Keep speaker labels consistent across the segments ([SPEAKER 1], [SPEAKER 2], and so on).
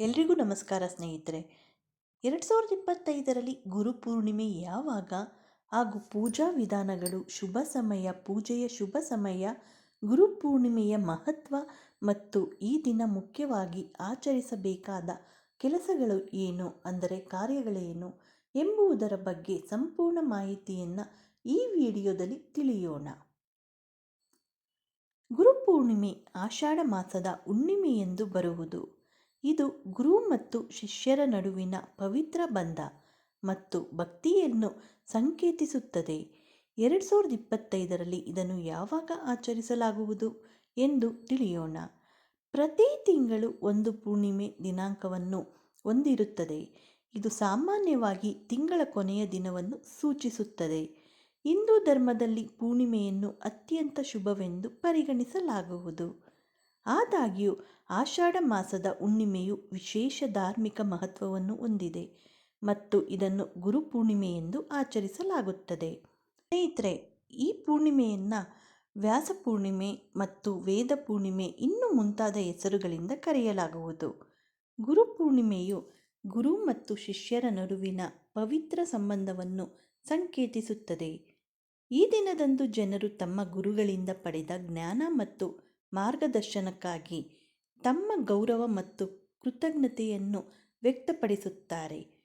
[SPEAKER 1] ಎಲ್ರಿಗೂ ನಮಸ್ಕಾರ ಸ್ನೇಹಿತರೆ. ಎರಡು ಸಾವಿರದ ಇಪ್ಪತ್ತೈದರಲ್ಲಿ ಗುರುಪೂರ್ಣಿಮೆ ಯಾವಾಗ? ಹಾಗೂ ಪೂಜಾ ವಿಧಾನಗಳು ಶುಭ ಸಮಯ, ಪೂಜೆಯ ಶುಭ ಸಮಯ ಗುರುಪೂರ್ಣಿಮೆಯ ಮಹತ್ವ ಮತ್ತು ಈ ದಿನ ಮುಖ್ಯವಾಗಿ ಆಚರಿಸಬೇಕಾದ ಕೆಲಸಗಳು ಏನು? ಅಂದರೆ ಕಾರ್ಯಗಳೇನು? ಎಂಬುದರ ಬಗ್ಗೆ ಸಂಪೂರ್ಣ ಮಾಹಿತಿಯನ್ನು ಈ ವಿಡಿಯೋದಲ್ಲಿ ತಿಳಿಯೋಣ. ಗುರುಪೂರ್ಣಿಮೆ ಆಷಾಢ ಮಾಸದ ಹುಣ್ಣಿಮೆಯೆಂದು ಬರುವುದು. ಇದು ಗುರು ಮತ್ತು ಶಿಷ್ಯರ ನಡುವಿನ ಪವಿತ್ರ ಬಂಧ ಮತ್ತು ಭಕ್ತಿಯನ್ನು ಸಂಕೇತಿಸುತ್ತದೆ. ಎರಡು ಸಾವಿರದ ಇಪ್ಪತ್ತೈದರಲ್ಲಿ ಇದನ್ನು ಯಾವಾಗ ಆಚರಿಸಲಾಗುವುದು ಎಂದು ತಿಳಿಯೋಣ. ಪ್ರತಿ ತಿಂಗಳು ಒಂದು ಪೂರ್ಣಿಮೆ ದಿನಾಂಕವನ್ನು ಹೊಂದಿರುತ್ತದೆ. ಇದು ಸಾಮಾನ್ಯವಾಗಿ ತಿಂಗಳ ಕೊನೆಯ ದಿನವನ್ನು ಸೂಚಿಸುತ್ತದೆ. ಹಿಂದೂ ಧರ್ಮದಲ್ಲಿ ಪೂರ್ಣಿಮೆಯನ್ನು ಅತ್ಯಂತ ಶುಭವೆಂದು ಪರಿಗಣಿಸಲಾಗುವುದು. ಆದಾಗ್ಯೂ, ಆಷಾಢ ಮಾಸದ ಹುಣ್ಣಿಮೆಯು ವಿಶೇಷ ಧಾರ್ಮಿಕ ಮಹತ್ವವನ್ನು ಹೊಂದಿದೆ ಮತ್ತು ಇದನ್ನು ಗುರುಪೂರ್ಣಿಮೆ ಎಂದು ಆಚರಿಸಲಾಗುತ್ತದೆ. ಸ್ನೇಹಿತರೆ, ಈ ಪೂರ್ಣಿಮೆಯನ್ನು ವ್ಯಾಸ ಪೂರ್ಣಿಮೆ ಮತ್ತು ವೇದ ಪೂರ್ಣಿಮೆ ಇನ್ನೂ ಮುಂತಾದ ಹೆಸರುಗಳಿಂದ ಕರೆಯಲಾಗುವುದು. ಗುರುಪೂರ್ಣಿಮೆಯು ಗುರು ಮತ್ತು ಶಿಷ್ಯರ ನಡುವಿನ ಪವಿತ್ರ ಸಂಬಂಧವನ್ನು ಸಂಕೇತಿಸುತ್ತದೆ. ಈ ದಿನದಂದು ಜನರು ತಮ್ಮ ಗುರುಗಳಿಂದ ಪಡೆದ ಜ್ಞಾನ ಮತ್ತು ಮಾರ್ಗದರ್ಶನಕ್ಕಾಗಿ ತಮ್ಮ ಗೌರವ ಮತ್ತು ಕೃತಜ್ಞತೆಯನ್ನು ವ್ಯಕ್ತಪಡಿಸುತ್ತಾರೆ.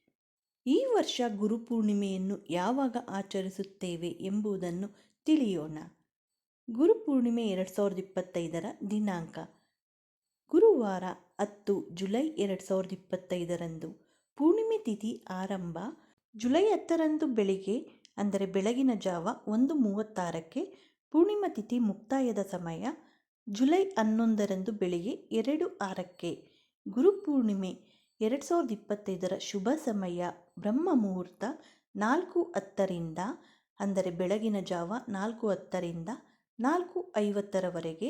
[SPEAKER 1] ಈ ವರ್ಷ ಗುರುಪೂರ್ಣಿಮೆಯನ್ನು ಯಾವಾಗ ಆಚರಿಸುತ್ತೇವೆ ಎಂಬುದನ್ನು ತಿಳಿಯೋಣ. ಗುರುಪೂರ್ಣಿಮೆ ಎರಡು ಸಾವಿರದ ಇಪ್ಪತ್ತೈದರ ದಿನಾಂಕ. ಗುರುವಾರ ಹತ್ತು ಜುಲೈ ಎರಡು ಸಾವಿರದ ಇಪ್ಪತ್ತೈದರಂದು ಪೂರ್ಣಿಮೆ ತಿಥಿ ಆರಂಭ. ಜುಲೈ ಹತ್ತರಂದು ಬೆಳಿಗ್ಗೆ, ಅಂದರೆ ಬೆಳಗಿನ ಜಾವ ಒಂದು ಮೂವತ್ತಾರಕ್ಕೆ ಪೂರ್ಣಿಮಾ ತಿಥಿ ಮುಕ್ತಾಯದ ಸಮಯ. ಜುಲೈ ಹನ್ನೊಂದರಂದು ಬೆಳಿಗ್ಗೆ ಎರಡು ಆರಕ್ಕೆ ಗುರುಪೂರ್ಣಿಮೆ ಎರಡು ಸಾವಿರದ ಇಪ್ಪತ್ತೈದರ ಶುಭ ಸಮಯ. ಬ್ರಹ್ಮ ಮುಹೂರ್ತ ನಾಲ್ಕು ಹತ್ತರಿಂದ, ಅಂದರೆ ಬೆಳಗಿನ ಜಾವ ನಾಲ್ಕು ಹತ್ತರಿಂದ ನಾಲ್ಕು ಐವತ್ತರವರೆಗೆ.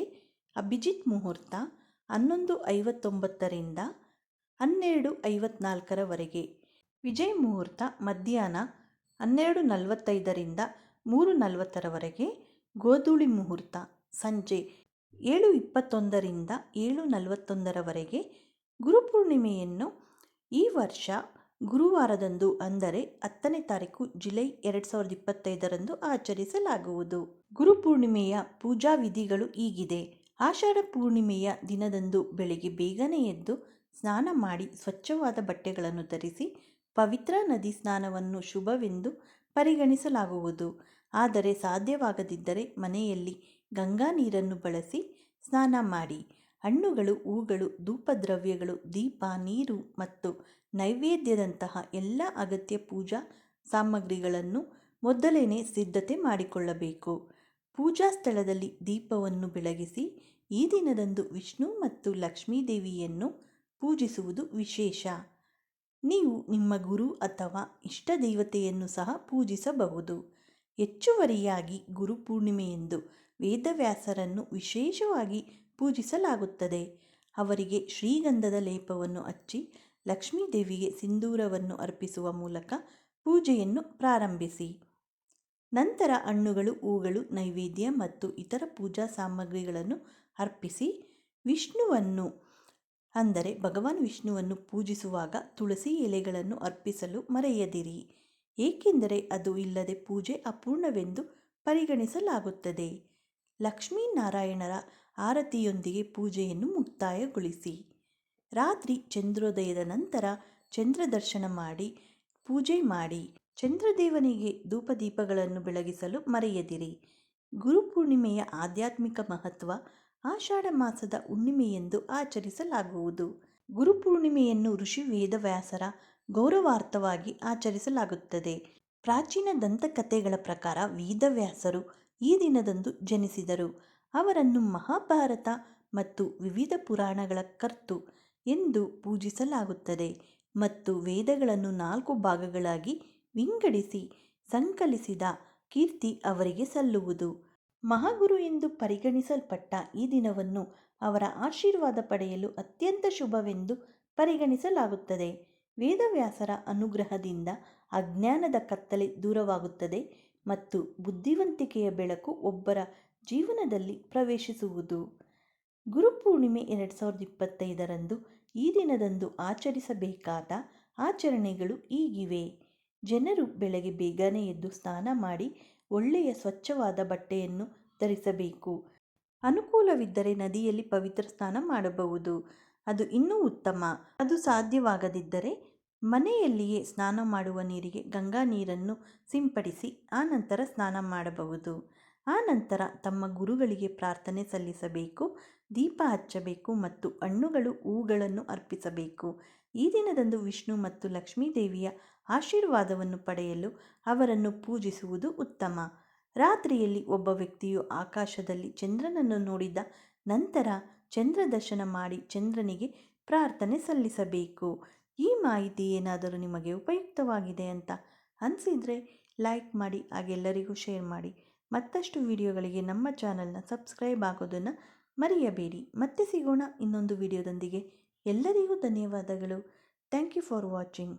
[SPEAKER 1] ಅಭಿಜಿತ್ ಮುಹೂರ್ತ ಹನ್ನೊಂದು ಐವತ್ತೊಂಬತ್ತರಿಂದ ಹನ್ನೆರಡು ಐವತ್ನಾಲ್ಕರವರೆಗೆ. ವಿಜಯ್ ಮುಹೂರ್ತ ಮಧ್ಯಾಹ್ನ ಹನ್ನೆರಡು ನಲವತ್ತೈದರಿಂದ ಮೂರು ನಲವತ್ತರವರೆಗೆ. ಗೋಧೂಳಿ ಮುಹೂರ್ತ ಸಂಜೆ ಏಳು ಇಪ್ಪತ್ತೊಂದರಿಂದ ಏಳು ನಲವತ್ತೊಂದರವರೆಗೆ ಗುರುಪೂರ್ಣಿಮೆಯನ್ನು ಈ ವರ್ಷ ಗುರುವಾರದಂದು ಅಂದರೆ ಹತ್ತನೇ ತಾರೀಕು ಜುಲೈ ಎರಡು ಸಾವಿರದ ಇಪ್ಪತ್ತೈದರಂದು ಆಚರಿಸಲಾಗುವುದು. ಗುರುಪೂರ್ಣಿಮೆಯ ಪೂಜಾ ವಿಧಿಗಳು ಹೀಗಿದೆ. ಆಷಾಢ ಪೂರ್ಣಿಮೆಯ ದಿನದಂದು ಬೆಳಿಗ್ಗೆ ಬೇಗನೆ ಎದ್ದು ಸ್ನಾನ ಮಾಡಿ ಸ್ವಚ್ಛವಾದ ಬಟ್ಟೆಗಳನ್ನು ಧರಿಸಿ ಪವಿತ್ರ ನದಿ ಸ್ನಾನವನ್ನು ಶುಭವೆಂದು ಪರಿಗಣಿಸಲಾಗುವುದು. ಆದರೆ ಸಾಧ್ಯವಾಗದಿದ್ದರೆ ಮನೆಯಲ್ಲಿ ಗಂಗಾ ನೀರನ್ನು ಬಳಸಿ ಸ್ನಾನ ಮಾಡಿ. ಹಣ್ಣುಗಳು, ಹೂಗಳು, ಧೂಪದ್ರವ್ಯಗಳು, ದೀಪ, ನೀರು ಮತ್ತು ನೈವೇದ್ಯದಂತಹ ಎಲ್ಲ ಅಗತ್ಯ ಪೂಜಾ ಸಾಮಗ್ರಿಗಳನ್ನು ಮೊದಲೇನೆ ಸಿದ್ಧತೆ ಮಾಡಿಕೊಳ್ಳಬೇಕು. ಪೂಜಾ ಸ್ಥಳದಲ್ಲಿ ದೀಪವನ್ನು ಬೆಳಗಿಸಿ ಈ ದಿನದಂದು ವಿಷ್ಣು ಮತ್ತು ಲಕ್ಷ್ಮೀದೇವಿಯನ್ನು ಪೂಜಿಸುವುದು ವಿಶೇಷ. ನೀವು ನಿಮ್ಮ ಗುರು ಅಥವಾ ಇಷ್ಟ ದೇವತೆಯನ್ನು ಸಹ ಪೂಜಿಸಬಹುದು. ಹೆಚ್ಚುವರಿಯಾಗಿ ಗುರುಪೂರ್ಣಿಮೆಯೆಂದು ವೇದವ್ಯಾಸರನ್ನು ವಿಶೇಷವಾಗಿ ಪೂಜಿಸಲಾಗುತ್ತದೆ. ಅವರಿಗೆ ಶ್ರೀಗಂಧದ ಲೇಪವನ್ನು ಹಚ್ಚಿ ಲಕ್ಷ್ಮೀದೇವಿಗೆ ಸಿಂಧೂರವನ್ನು ಅರ್ಪಿಸುವ ಮೂಲಕ ಪೂಜೆಯನ್ನು ಪ್ರಾರಂಭಿಸಿ. ನಂತರ ಹಣ್ಣುಗಳು, ಹೂಗಳು, ನೈವೇದ್ಯ ಮತ್ತು ಇತರ ಪೂಜಾ ಸಾಮಗ್ರಿಗಳನ್ನು ಅರ್ಪಿಸಿ ವಿಷ್ಣುವನ್ನು, ಅಂದರೆ ಭಗವಾನ್ ವಿಷ್ಣುವನ್ನು ಪೂಜಿಸುವಾಗ ತುಳಸಿ ಎಲೆಗಳನ್ನು ಅರ್ಪಿಸಲು ಮರೆಯದಿರಿ. ಏಕೆಂದರೆ ಅದು ಇಲ್ಲದೆ ಪೂಜೆ ಅಪೂರ್ಣವೆಂದು ಪರಿಗಣಿಸಲಾಗುತ್ತದೆ. ಲಕ್ಷ್ಮೀನಾರಾಯಣರ ಆರತಿಯೊಂದಿಗೆ ಪೂಜೆಯನ್ನು ಮುಕ್ತಾಯಗೊಳಿಸಿ. ರಾತ್ರಿ ಚಂದ್ರೋದಯದ ನಂತರ ಚಂದ್ರದರ್ಶನ ಮಾಡಿ, ಪೂಜೆ ಮಾಡಿ, ಚಂದ್ರದೇವನಿಗೆ ಧೂಪದೀಪಗಳನ್ನು ಬೆಳಗಿಸಲು ಮರೆಯದಿರಿ. ಗುರುಪೂರ್ಣಿಮೆಯ ಆಧ್ಯಾತ್ಮಿಕ ಮಹತ್ವ ಆಷಾಢ ಮಾಸದ ಹುಣ್ಣಿಮೆಯೆಂದು ಆಚರಿಸಲಾಗುವುದು. ಗುರುಪೂರ್ಣಿಮೆಯನ್ನು ಋಷಿ ವೇದವ್ಯಾಸರ ಗೌರವಾರ್ಥವಾಗಿ ಆಚರಿಸಲಾಗುತ್ತದೆ. ಪ್ರಾಚೀನ ದಂತಕಥೆಗಳ ಪ್ರಕಾರ ವೇದವ್ಯಾಸರು ಈ ದಿನದಂದು ಜನಿಸಿದರು. ಅವರನ್ನು ಮಹಾಭಾರತ ಮತ್ತು ವಿವಿಧ ಪುರಾಣಗಳ ಕರ್ತು ಎಂದು ಪೂಜಿಸಲಾಗುತ್ತದೆ ಮತ್ತು ವೇದಗಳನ್ನು ನಾಲ್ಕು ಭಾಗಗಳಾಗಿ ವಿಂಗಡಿಸಿ ಸಂಕಲಿಸಿದ ಕೀರ್ತಿ ಅವರಿಗೆ ಸಲ್ಲುವುದು. ಮಹಾಗುರು ಎಂದು ಪರಿಗಣಿಸಲ್ಪಟ್ಟ ಈ ದಿನವನ್ನು ಅವರ ಆಶೀರ್ವಾದ ಪಡೆಯಲು ಅತ್ಯಂತ ಶುಭವೆಂದು ಪರಿಗಣಿಸಲಾಗುತ್ತದೆ. ವೇದವ್ಯಾಸರ ಅನುಗ್ರಹದಿಂದ ಅಜ್ಞಾನದ ಕತ್ತಲೆ ದೂರವಾಗುತ್ತದೆ ಮತ್ತು ಬುದ್ಧಿವಂತಿಕೆಯ ಬೆಳಕು ಒಬ್ಬರ ಜೀವನದಲ್ಲಿ ಪ್ರವೇಶಿಸುವುದು. ಗುರುಪೂರ್ಣಿಮೆ ಎರಡು ಸಾವಿರದ ಇಪ್ಪತ್ತೈದರಂದು ಈ ದಿನದಂದು ಆಚರಿಸಬೇಕಾದ ಆಚರಣೆಗಳು ಈಗಿವೆ. ಜನರು ಬೆಳಗ್ಗೆ ಬೇಗನೆ ಎದ್ದು ಸ್ನಾನ ಮಾಡಿ ಒಳ್ಳೆಯ ಸ್ವಚ್ಛವಾದ ಬಟ್ಟೆಯನ್ನು ಧರಿಸಬೇಕು. ಅನುಕೂಲವಿದ್ದರೆ ನದಿಯಲ್ಲಿ ಪವಿತ್ರ ಸ್ನಾನ ಮಾಡಬಹುದು. ಅದು ಇನ್ನೂ ಉತ್ತಮ. ಅದು ಸಾಧ್ಯವಾಗದಿದ್ದರೆ ಮನೆಯಲ್ಲಿಯೇ ಸ್ನಾನ ಮಾಡುವ ನೀರಿಗೆ ಗಂಗಾ ನೀರನ್ನು ಸಿಂಪಡಿಸಿ ಆನಂತರ ಸ್ನಾನ ಮಾಡಬಹುದು. ಆನಂತರ ತಮ್ಮ ಗುರುಗಳಿಗೆ ಪ್ರಾರ್ಥನೆ ಸಲ್ಲಿಸಬೇಕು, ದೀಪ ಹಚ್ಚಬೇಕು ಮತ್ತು ಹಣ್ಣುಗಳು, ಹೂಗಳನ್ನು ಅರ್ಪಿಸಬೇಕು. ಈ ದಿನದಂದು ವಿಷ್ಣು ಮತ್ತು ಲಕ್ಷ್ಮೀ ದೇವಿಯ ಆಶೀರ್ವಾದವನ್ನು ಪಡೆಯಲು ಅವರನ್ನು ಪೂಜಿಸುವುದು ಉತ್ತಮ. ರಾತ್ರಿಯಲ್ಲಿ ಒಬ್ಬ ವ್ಯಕ್ತಿಯು ಆಕಾಶದಲ್ಲಿ ಚಂದ್ರನನ್ನು ನೋಡಿದ ನಂತರ ಚಂದ್ರ ದರ್ಶನ ಮಾಡಿ ಚಂದ್ರನಿಗೆ ಪ್ರಾರ್ಥನೆ ಸಲ್ಲಿಸಬೇಕು. ಈ ಮಾಹಿತಿ ಏನಾದರೂ ನಿಮಗೆ ಉಪಯುಕ್ತವಾಗಿದೆ ಅಂತ ಅನಿಸಿದರೆ ಲೈಕ್ ಮಾಡಿ ಹಾಗೆಲ್ಲರಿಗೂ ಶೇರ್ ಮಾಡಿ. ಮತ್ತಷ್ಟು ವಿಡಿಯೋಗಳಿಗೆ ನಮ್ಮ ಚಾನಲ್ನ ಸಬ್ಸ್ಕ್ರೈಬ್ ಆಗೋದನ್ನು ಮರೆಯಬೇಡಿ. ಮತ್ತೆ ಸಿಗೋಣ ಇನ್ನೊಂದು ವಿಡಿಯೋದೊಂದಿಗೆ. ಎಲ್ಲರಿಗೂ ಧನ್ಯವಾದಗಳು. Thank you for watching